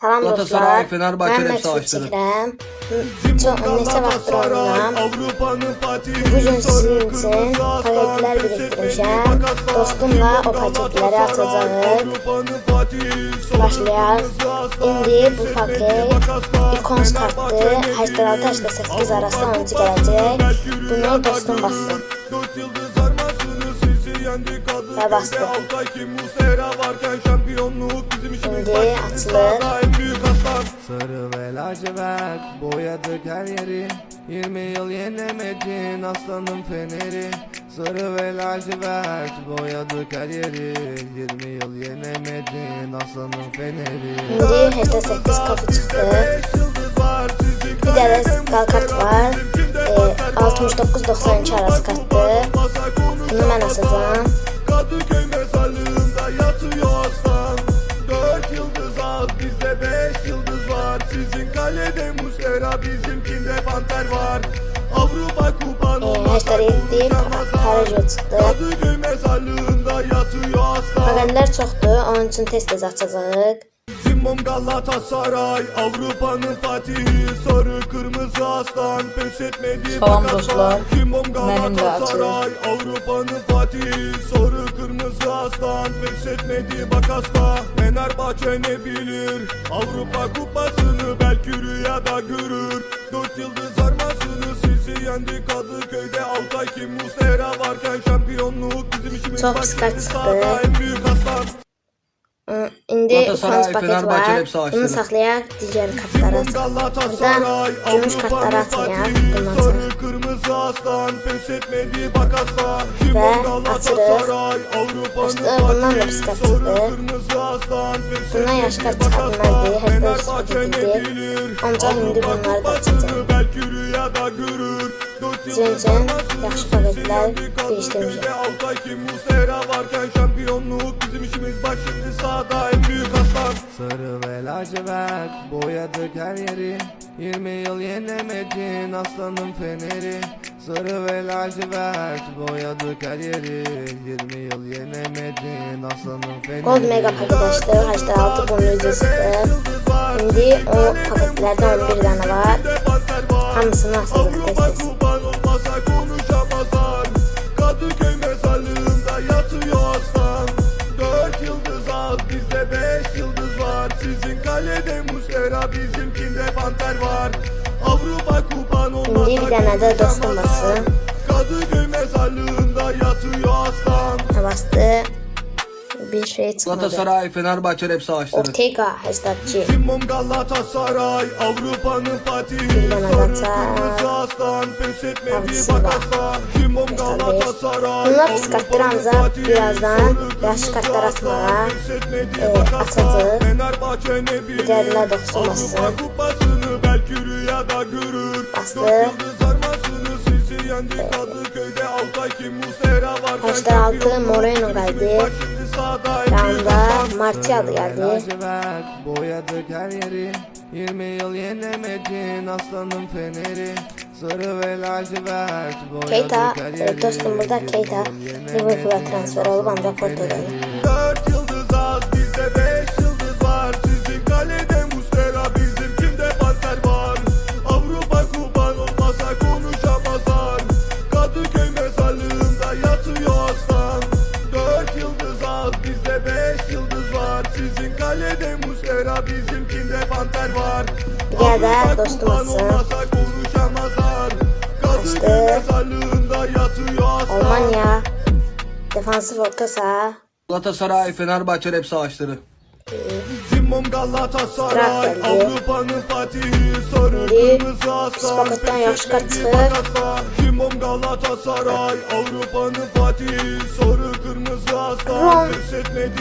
Salam Galatasaray, dostlar. Fenerbahçe Məksud savaşları. çəkirəm. Çox neçə vaxtdır oynayıram. Avrupa'nın Fatihi Bu gün sarı sizin için paketler. Beşiktaş Dostumla o Başlayaq. kırmızı aslan, İndi bu paket ikons kartı Fenerbahçe 86-88 arası oyuncu gələcək. Bunu dostum bassın. Ve bastı. Şimdi açılır. Sarı ve lacivert boyadık her yeri 20 yıl yenemedin aslanın feneri Sarı ve lacivert boyadık her yeri 20 yıl yenemedin aslanın feneri İndi 88 kapı çıxdı. Beş yıldız var sizin Bir dənə skal kart var. E, 69-92 arası kartdır. Bunu mən asacağım. Muslera bizimkinde panter var Avrupa kupan E, olmasa 87 konuşamaz Parajo çıxdı. Kadıköy mezarlığında yatıyor aslan Paketlər çoxdur, onun üçün tez-tez açacağıq. Cimbom Galatasaray Avrupa'nın Fatihi Sarı kırmızı aslan Pes etmedi Salam bak dostlar. də Galatasaray Avrupa'nın Fatihi Sarı kırmızı aslan Pes etmedi bak aslan Fenerbahçe ne bilir? Avrupa kupasını belki rüyada görür. Dört yıldız armasını sizi yendi Kadıköy'de. Altay kim Muslera varken şampiyonluk bizim işimiz Çok. Sahada en büyük aslan İndi Galatasaray, ikons paket Fenerbahçe var. Bunu saxlayaq, digər kartları açaq. Burada gümüş kartları atmayaq. Açaq. Sarı kırmızı aslan pes etmedi bak aslan Simon Ve Avrupa'nın İşte bundan da kırmızı aslan pes Bundan yaş kart aslan. hep de Fenerbahçe ne çıkartmadı. bilir Ancak şimdi Avrupa bunlar da açacak. belki rüyada görür Armasını yaxşı paketler değiştirmişim. Şimdi Sarı ve lacivert boyadık her yeri 20 yıl yenemedin aslanın feneri Sarı ve lacivert boyadık her yeri 20 yıl yenemedin aslanın feneri Gold mega paket açdıq, 86 bunun üzü çıxdı. İndi o paketlərdə 11 dənə var. Hamısını açacaq Olmasa konuşamazlar. Kadıköy mezarlığında yatıyor aslan. Dört yıldız az bizde beş yıldız var. Sizin kalede Muslera bizimkinde panter var. Avrupa kupan olmasa bir də dostum. Kadıköy mezarlığında yatıyor aslan. Bastı? Bir şey çıxmadı. Galatasaray, Fenerbahçe hep savaşları. Ortega 82. Cimbom Galatasaray Avrupa'nın Fatihi Sarı Galatasaray. kırmızı aslan Pes etmedi Hamısı bak var. aslan Cimbom Galatasaray Bunlar ancaq Avrupa'nın birazdan yaş kartlar etmedi e, xüsuməsin. Avrupa kupasını belki rüyada görür Bastı. Varken 86 şampiyonluk Moreno geldi. Aslan. Martial geldi. Boyadık her yeri. 20 yıl yenemedin aslanın feneri. Sarı ve lacivert Keita, dostum burada 20 Keita. Liverpool'a transfer olub aslanın ancaq bizimkinde panter var. Dostum konuşamazlar. Açtı. mezarlığında yatıyor Almanya defansif orta saha. Galatasaray, Fenerbahçe hep savaşları. Cimbom Galatasaray. Avrupa'nın Fatihi Sarı kırmızı aslan. Galatasaray Avrupa'nın Fatihi Sarı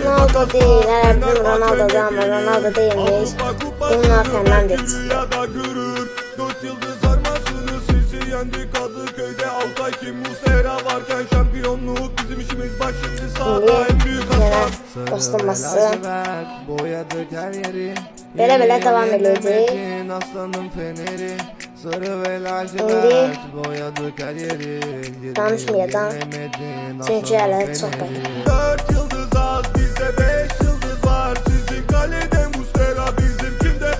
Ronaldo değil, gün Fenerbahçe Ronaldo'dan ve? Ronaldo değilmiş. Bruno Fernandes. şimdi Şimdi sahada en büyük aslan yenə dostum bassın. Lacivert boyadık her yeri Belə belə 20 yıl davam edəcək. yenemedin aslanın feneri Sarı ve lacivert boyadık her yeri 20 yıl danışmayacağım. yenemedin Çünki aslanın hələ çox feneri. var. Dört yıldız az bizde beş yıldız var Sizin kalede Muslera bizimkinde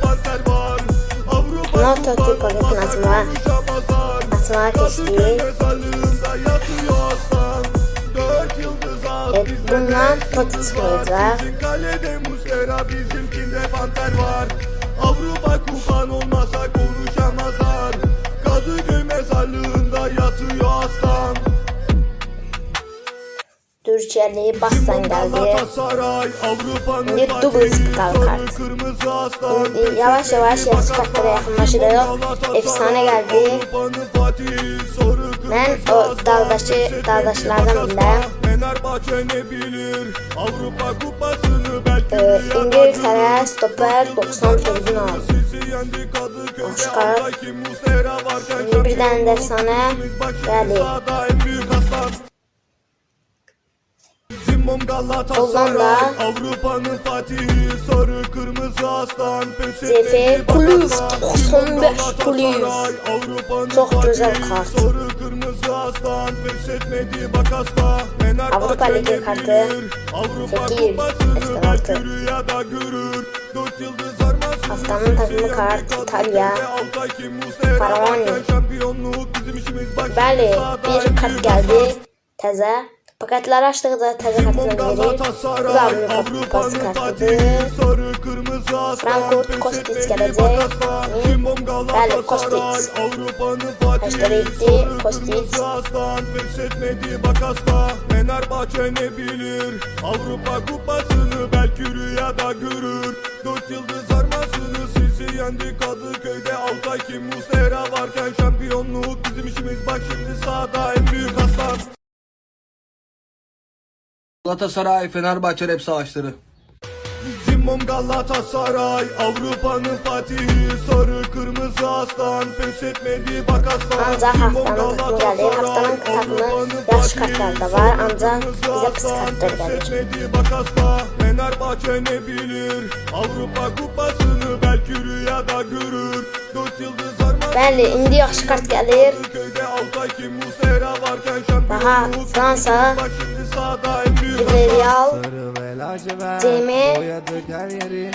Dört yıldız al Evet, bizde bundan beş Totti yıldız çıkmayacak. var. Sizin kalede Muslera bizimkinde Panter var Türkiye'li bastan geldi. Bir kırmızı aslan Şimdi yavaş yavaş yaş kartlara yakınlaşırıq. Efsane geldi. Ben o Avrupa kupasını belki Ee, İngiltere stoper 90 Fergin aldı. Sizi yendi Kadıköy'de Oscar. Altay ki Muslera varken Şimdi bir tane de efsane Yani. Zimbom Galatasaray. Avrupa'nın fatihi Sarı kırmızı aslan pes etmedi Kulüf, Bakaslan. 95 Zimbom Kulüf. Galatasaray, Avrupa'nın Çok güzel kart. Sarı kırmızı aslan pes etmedi Bakasla Avrupa Ligi kartı. Avrupa Dört yıldız armasını Haftanın takımı kart, İtalya. Faraoni. en bir kart geldi. aslan. Verir. Bu da Kupası fatihi sarı kırmızı aslan Frankfurt pes Kostic gelecek. Bəli, Kostic. Kaçları itti, sarı Kostic. Fenerbahçe ne bilir Avrupa kupasını belki rüyada görür Dört yıldız armasını sizi yendi Kadıköy'de Altay ki Muslera varken şampiyonluk bizim işimiz bak şimdi sahada Galatasaray Fenerbahçe rap savaşları. Zimbom Galatasaray Avrupa'nın fatihi Sarı kırmızı aslan Pes etmedi bak aslan Ancak haftanın takımı geldi. Haftanın Avrupa'nın yaş fatihi, kartları da var. sarı Ancak kırmızı bize pes gelir. etmedi bak aslan Fenerbahçe ne bilir Avrupa kupasını belki rüyada görür Dört yıldız Bəli, indi yaxşı kart gəlir. Daha Fransa, lacivert Cemi, aslanın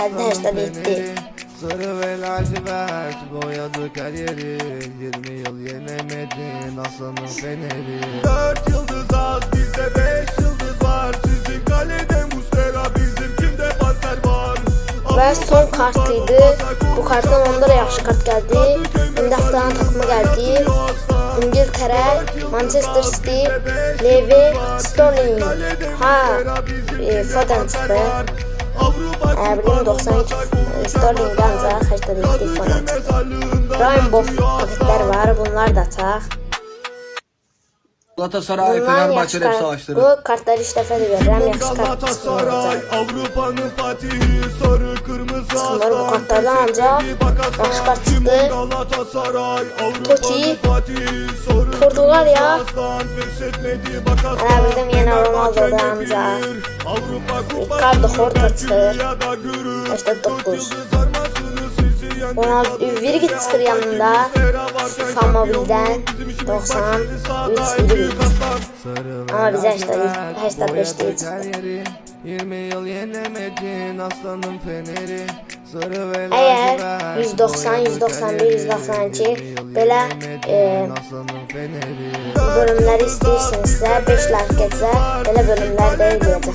Arkadaşlar bitti. Sarı ve lacivert boyadık her yeri 20 yıl yenemedin aslanın feneri Dört yıldız az bizde beş yıldız var Sizin kalede Muslera bizimkinde Panter var Və son kartıydı. Bu kartdan onda da yaxşı kart gəldi. İndi haftanın takımı gəldi. İngiltere, Manchester City, Levi, Sterling. Ha, e, Foden çıxdı. Ə, bilim 93 e, Sterling ancaq 87 Foden çıxdı. Rainbow paketlər var, bunlar da açaq. Galatasaray, Fenerbahçe hep savaşları. Bu kartlar işte Fenerbahçe yakışkan. Galatasaray, Avrupa'nın fatihi, sarı kırmızı aslan. Bunları bu kartlardan ancak başka kart çıktı. Toki, Portugal ya. Arabildim yine Ronaldo'da ancak. Ricardo Horta çıktı. İşte 9. Ona veri git çıkır yanında. Fan 93 veri. Ama bize hashtag, hashtag 5 değil çıktı. 20 yıl yenemedin aslanın feneri Eğer 190, 191, 192 belə e, bölümləri istəyirsinizsə 5 like getsə belə bölümlər də edəcək.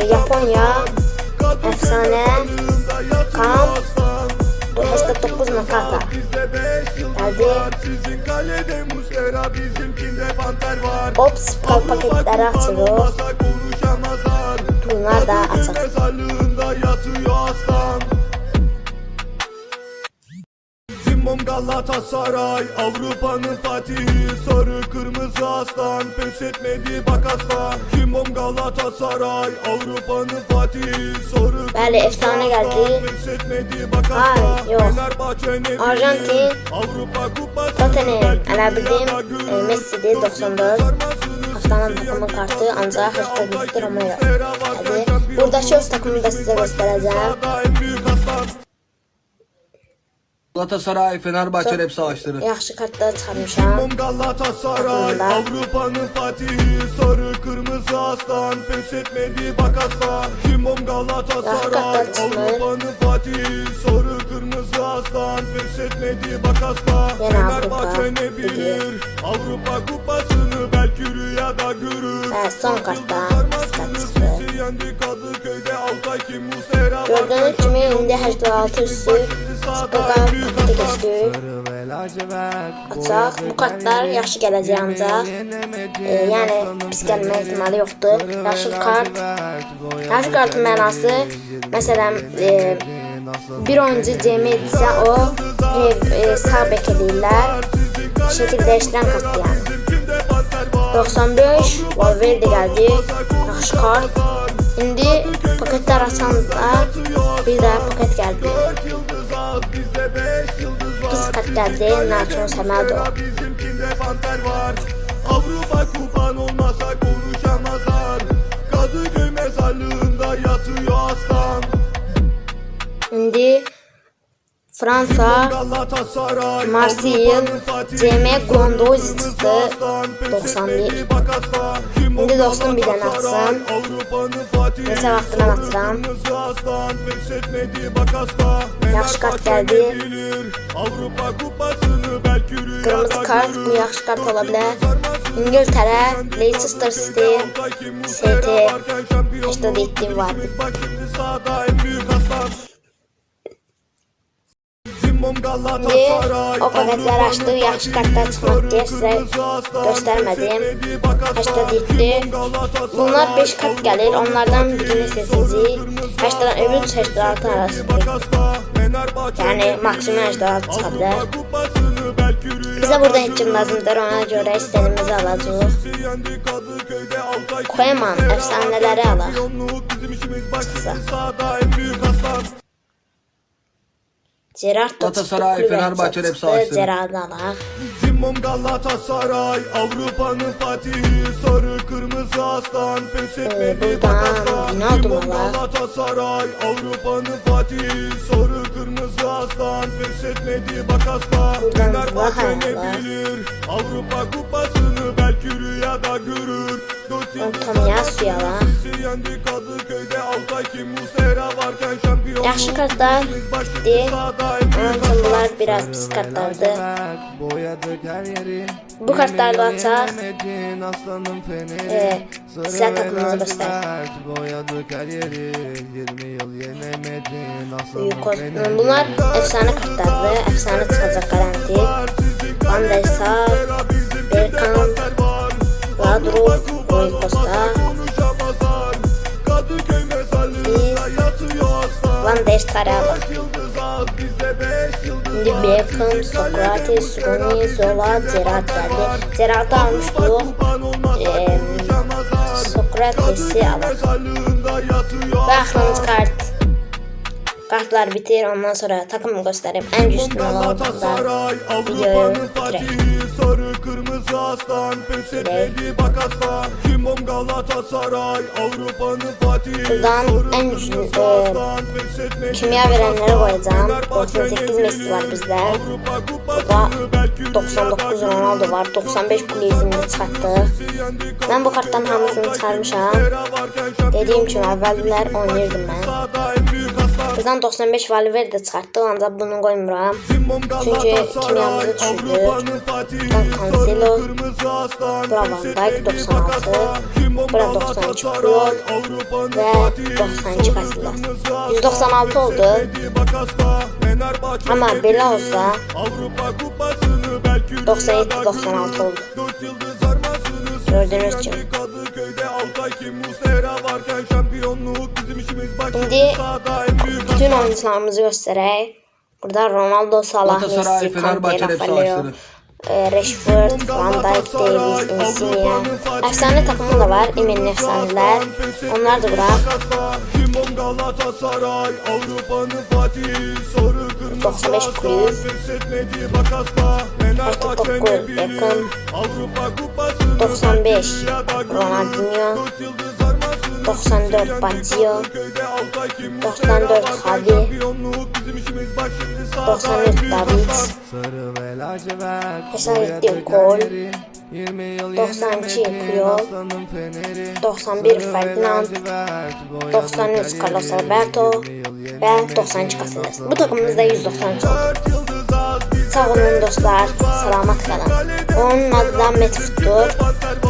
Japonya, efsane, Kam, 89 Nakata. Gəldi. Sizin kalede Muslera bizimkinde panter var Ops pal. Olmasa konuşamazlar Bunlar da Kadıköy Zimbom Galatasaray Avrupa'nın fatihi Sarı kırmızı aslan Pes etmedi bak aslan Zimbom Galatasaray Avrupa'nın fatihi Sarı Bəli, efsane gəldi. Pes etmedi bak aslan? Arjantin, Avrupa kupası Tottenham, Messi'dir 94. Haftanın takımı kartı ancaq 87 Romero. Hadi, buradakı öz takımını da sizə göstərəcəm. Galatasaray, Fenerbahçe rap savaşları. Yaxşı kartlar çıxarmışam. Bom Galatasaray. Avrupa'nın fatihi Sarı kırmızı aslan. Pes etmedi bak aslan. Cimbom Galatasaray? Avrupa'nın fatihi Sarı kırmızı aslan. Pes etmedi bak aslan. Fenerbahçe Avrupa. ne bilir? Avrupa kupasını belki rüyada görür. Evet, son Muslera Gördüğünüz kimi indi 86 üstü Spokan paketi geçdi. Sarı ve lacivert Açaq. Bu kartlar yaxşı gələcək ancaq. E, yəni pis gəlmə ehtimalı yoxdur. Yaşıl kart. Yaşıl kartın mənası məsələn e, bir oyuncu cemi etsə o e, e, sağ bek eləyirlər. Şəkil dəyişdirən kartdır yəni. 95 Valverde gəldi. Yaxşı kart. İndi paketlər açanda bir daha paket gəldi. Kart gəldi. Nacho Semedo. Bizimkinde panter var Avrupa kupan olmasa konuşamazlar Fransa Marsilya, CM kırmızı aslan, pes 91. etmedi bak aslan. Cimbom İndi dostum bir Galatasaray, atsın. Neçə vaxtından atıram. kırmızı. Yaxşı kart rüyada Qırmızı kart bu yaxşı kart ola. İngiltərə Leicester City CT 87 var. Bak şimdi o paketləri açdıq, yaxşı kartlar çıxmadı deyə sizə göstərmədim. 87. Bunlar 5 kart gəlir, onlardan birini seçəcəyik. 83 86 arasıdır. Yəni maksimum 86 çıxa bilər. Bizə burada heç kim lazımdır, ona görə istədiyimizi alacağıq. Koeman əfsanələri alaq. Çıxsa. Gerard Galatasaray, Fenerbahçe çıxdı, rap savaşları. Gerard'ı alaq. Cimbom Galatasaray Avrupa'nın fatihi Sarı kırmızı aslan Pes etmedi buradan bak aslan Ronaldo Cimbom var. Galatasaray Avrupa'nın fatihi Sarı kırmızı aslan Pes etmedi bak aslan Buradan Fenerbahçe ne bilir Avrupa kupasını belki rüyada görür Dört yıldız yalan. Sizi yendi Kadıköy'de Yaxşı kartlar üçün bunlar biraz pis kartlardı. Bu kartlarla açaq. Sarı sizə takımınızı göstər. lacivert Boyadık her yeri 20 yıl yenemedin Aslanım Yukos. feneri Bunlar efsane kartlardı. Efsane çıxacaq garanti. Van der Sar, Berkan, Ladrov, Rui Costa, aslan Van der Star'a bak. Yıldız az bizde beş yıldız İndi Beckham, Sokrates, Rooney, Zola, Gerrard gəldi. Gerrard'ı almışdıq. Eee, Sokrates'i alaq. Mezarlığında yatıyor Və axırıncı kart. Kartlar bitir, ondan sonra takımı ən güclü olanlar Galatasaray videoyu Sarı kırmızı aslan Pes etmedi bak aslan Cimbom Galatasaray Avrupa'nın fatihi Buradan en güçlü, e, kimya aslan. koyacağım. Fenerbahçe 98 ne Messi var bizde. Burada belki 99 rüyada Ronaldo var, 95 Kuleyzini çıxartdı. Ben bu kartdan hamısını çıxarmışam. Dediyim kimi əvvəllər oynayırdım mən. Buradan 95 Valverde çıxartdı, ancaq bunu qoymuram. Çünkü kimyamızı düşürdük. Buradan Cancelo, bura Van Dijk 96, bura 92 Klod və 92 Casillas. 196 oldu. Amma belə olsa 97-96 oldu. Gördüğünüz gibi. İndi bütün oyuncularımızı göstərək. Burada Ronaldo, Salah, Messi, Kante, Rafael, savaşları. e, Rashford, Van Dijk, Davies, Insigne. Efsane takımı da var, Emin'in efsaneler. Onlar da bura. Cimbom Galatasaray Avrupa'nın fatihi Sarı kırmızı 95 aslan, kulüp. gol, bilir? Beckham. Avrupa kupasını 95 belki rüyada görür. Ronaldinho. Dört yıldız armasını 94 Baggio. Kadıköy'de 94 Hadi, Şampiyonluk bizim işimiz bak şimdi sağda 93 David, Sarı ve lacivert Esarettin boyadı Kol, kariyeri 20 yıl 92 yenemedin Puyol, aslanın feneri 91 Sarı ve Ferdinand, lacivert boyadı 93 Carlos Alberto 20 yıl ve yenemedin 92 Casillas. Bu takımımızda 193 oldu. Sağ olun dostlar, selamat kalın. Onun adı da Metfut'tur. panter